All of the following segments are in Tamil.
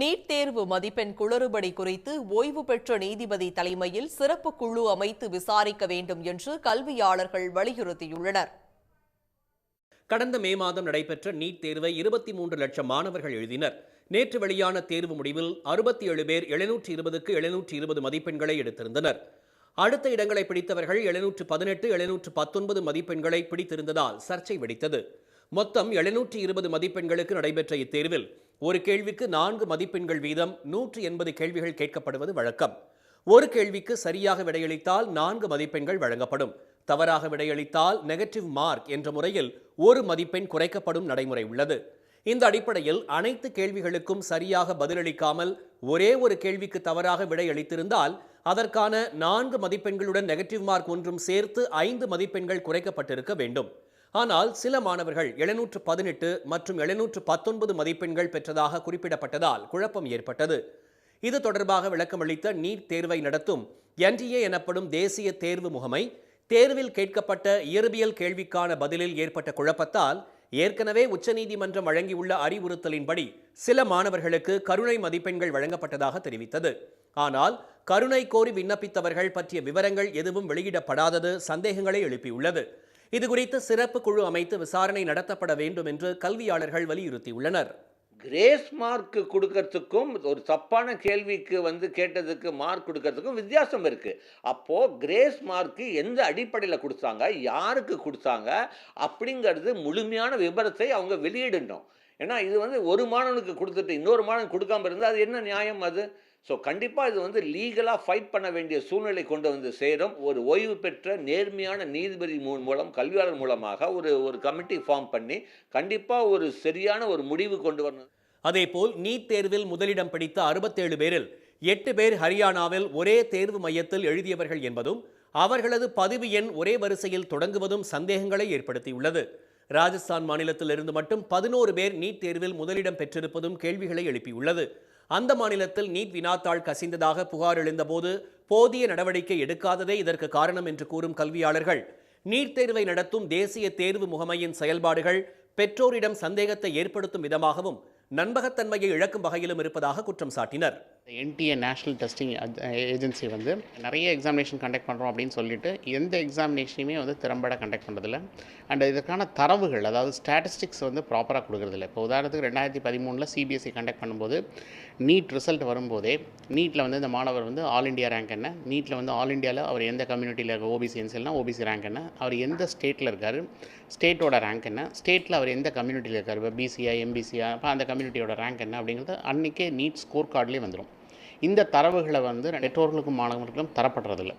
நீட் தேர்வு மதிப்பெண் குளறுபடி குறித்து ஓய்வு பெற்ற நீதிபதி தலைமையில் சிறப்பு குழு அமைத்து விசாரிக்க வேண்டும் என்று கல்வியாளர்கள் வலியுறுத்தியுள்ளனர். கடந்த மே மாதம் நடைபெற்ற நீட் தேர்வை இருபத்தி மூன்று லட்சம் மாணவர்கள் எழுதினர். நேற்று வெளியான தேர்வு முடிவில் அறுபத்தி ஏழு பேர் எழுநூற்றி இருபதுக்கு எழுநூற்றி இருபது மதிப்பெண்களை எடுத்திருந்தனர். அடுத்த இடங்களை பிடித்தவர்கள் எழுநூற்று பதினெட்டு எழுநூற்று பத்தொன்பது மதிப்பெண்களை பிடித்திருந்ததால் சர்ச்சை வெடித்தது. மொத்தம் எழுநூற்றி இருபது மதிப்பெண்களுக்கு நடைபெற்ற இத்தேர்வில் ஒரு கேள்விக்கு நான்கு மதிப்பெண்கள் வீதம் நூற்று எண்பது கேள்விகள் கேட்கப்படுவது வழக்கம். ஒரு கேள்விக்கு சரியாக விடையளித்தால் நான்கு மதிப்பெண்கள் வழங்கப்படும். தவறாக விடையளித்தால் நெகட்டிவ் மார்க் என்ற முறையில் ஒரு மதிப்பெண் குறைக்கப்படும் நடைமுறை உள்ளது. இந்த அடிப்படையில் அனைத்து கேள்விகளுக்கும் சரியாக பதிலளிக்காமல் ஒரே ஒரு கேள்விக்கு தவறாக விடையளித்திருந்தால் அதற்கான நான்கு மதிப்பெண்களுடன் நெகட்டிவ் மார்க் ஒன்றும் சேர்த்து ஐந்து மதிப்பெண்கள் குறைக்கப்பட்டிருக்க வேண்டும். ஆனால் சில மாணவர்கள் எழுநூற்று பதினெட்டு மற்றும் எழுநூற்று பத்தொன்பது மதிப்பெண்கள் பெற்றதாக குறிப்பிடப்பட்டதால் குழப்பம் ஏற்பட்டது. இது தொடர்பாக விளக்கமளித்த நீட் தேர்வை நடத்தும் என்டிஏ எனப்படும் தேசிய தேர்வு முகமை தேர்வில் கேட்கப்பட்ட இயற்பியல் கேள்விக்கான பதிலில் ஏற்பட்ட குழப்பத்தால் ஏற்கனவே உச்சநீதிமன்றம் வழங்கியுள்ள அறிவுறுத்தலின்படி சில மாணவர்களுக்கு கருணை மதிப்பெண்கள் வழங்கப்பட்டதாக தெரிவித்தது. ஆனால் கருணை கோரி விண்ணப்பித்தவர்கள் பற்றிய விவரங்கள் எதுவும் வெளியிடப்படாதது சந்தேகங்களை எழுப்பியுள்ளது. இதுகுறித்து சிறப்பு குழு அமைத்து விசாரணை நடத்தப்பட வேண்டும் என்று கல்வியாளர்கள் வலியுறுத்தியுள்ளனர். கிரேஸ் மார்க் கொடுக்கறதுக்கும் ஒரு தப்பான கேள்விக்கு வந்து கேட்டதுக்கு மார்க் கொடுக்கறதுக்கும் வித்தியாசம் இருக்கு. அப்போ கிரேஸ் மார்க் எந்த அடிப்படையில் கொடுத்தாங்க யாருக்கு கொடுத்தாங்க அப்படிங்கிறது முழுமையான விபரத்தை அவங்க வெளியிடணும். ஏன்னா இது வந்து ஒரு மாணவனுக்கு கொடுத்துட்டு இன்னொரு மாணவன் கொடுக்காம இருந்தால் அது என்ன நியாயம் அது? ஸோ கண்டிப்பாக இது வந்து லீகலாக ஃபைட் பண்ண வேண்டிய சூழ்நிலை கொண்டு வந்து சேரும். ஒரு ஓய்வு பெற்ற நேர்மையான நீதிபதி மூலம் கல்வியாளர் மூலமாக ஒரு ஒரு கமிட்டி ஃபார்ம் பண்ணி கண்டிப்பாக ஒரு சரியான ஒரு முடிவு கொண்டு வரணும். அதேபோல் நீட் தேர்வில் முதலிடம் பிடித்த அறுபத்தேழு பேரில் எட்டு பேர் ஹரியானாவில் ஒரே தேர்வு மையத்தில் எழுதியவர்கள் என்பதும் அவர்களது பதிவு எண் ஒரே வரிசையில் தொடங்குவதும் சந்தேகங்களை ஏற்படுத்தியுள்ளது. ராஜஸ்தான் மாநிலத்திலிருந்து மட்டும் பதினோரு பேர் நீட் தேர்வில் முதலிடம் பெற்றிருப்பதும் கேள்விகளை எழுப்பியுள்ளது. அந்த மாநிலத்தில் நீட் வினாத்தாள் கசிந்ததாக புகார் எழுந்தபோது போதிய நடவடிக்கை எடுக்காததே இதற்கு காரணம் என்று கூறும் கல்வியாளர்கள். நீட் தேர்வை நடத்தும் தேசிய தேர்வு முகமையின் செயல்பாடுகள் பெற்றோரிடம் சந்தேகத்தை ஏற்படுத்தும் விதமாகவும் நண்பகத்தன்மையை இழக்கும் வகையிலும் இருப்பதாக குற்றம் சாட்டினர். என்டிஏ நேஷ்னல் டெஸ்டிங் ஏஜென்சி வந்து நிறைய எக்ஸாமினேஷன் கண்டக்ட் பண்ணுறோம் அப்படின்னு சொல்லிட்டு எந்த எக்ஸாமினேஷனையுமே வந்து திறம்பட கண்டக்ட் பண்ணுறதில்ல அண்ட் இதற்கான தரவுகள் அதாவது ஸ்டாட்டிஸ்டிக்ஸ் வந்து ப்ராப்பராக கொடுக்குறதில்ல. இப்போ உதாரணத்துக்கு ரெண்டாயிரத்தி பதிமூணில் சிபிஎஸ்சி கண்டக்ட் பண்ணும்போது நீட் ரிசல்ட் வரும்போதே நீட்டில் வந்து இந்த மாணவர் வந்து ஆல் இந்தியா ரேங்க் என்ன? நீட்டில் வந்து ஆல் இந்தியாவில் அவர் எந்த கம்யூனிட்டியில் இருக்க ஓபிசி என்சிஎல்னா ஓபிசி ரேங்க் என்ன? அவர் எந்த ஸ்டேட்டில் இருக்கார்? ஸ்டேட்டோட ரேங்க் என்ன? ஸ்டேட்டில் அவர் எந்த கம்யூனிட்டியில் இருக்கார்? இப்போ பிசிஐ எம்பிசிஆ அப்போ அந்த கம்யூனிட்டியோட ரேங்க் என்ன அப்படிங்கிறது அன்றைக்கே நீட் ஸ்கோர் கார்ட்லேயே வந்துடும் இந்த தரவுகளை வந்து பெற்றோர்களுக்கும் மாணவர்களுக்கும் தரப்படுறதில்லை.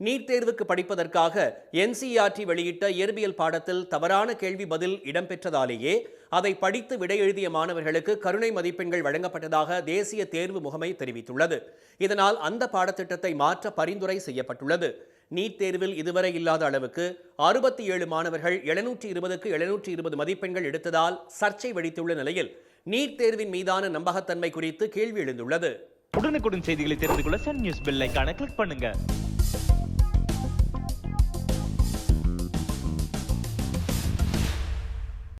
நீட் தேர்வுக்கு படிப்பதற்காக என்சிஆர்டி வெளியிட்ட இயற்பியல் பாடத்தில் தவறான கேள்வி பதில் இடம்பெற்றதாலேயே அதை படித்து விடை எழுதிய மாணவர்களுக்கு கருணை மதிப்பெண்கள் வழங்கப்பட்டதாக தேசிய தேர்வு முகமை தெரிவித்துள்ளது. இதனால் அந்த பாடத்திட்டத்தை மாற்ற பரிந்துரை செய்யப்பட்டுள்ளது. நீட் தேர்வில் இதுவரை இல்லாத அளவுக்கு அறுபத்தி ஏழு மாணவர்கள் எழுநூற்றி இருபதுக்கு எழுநூற்றி இருபது மதிப்பெண்கள் எடுத்ததால் சர்ச்சை வெடித்துள்ள நிலையில் நீட் தேர்வின் மீதான நம்பகத்தன்மை குறித்து கேள்வி எழுந்துள்ளது. உடனுக்குடன் செய்திகளை தெரிந்து கொள்ள சன் நியூஸ் பெல் ஐக்கான கிளிக் பண்ணுங்க.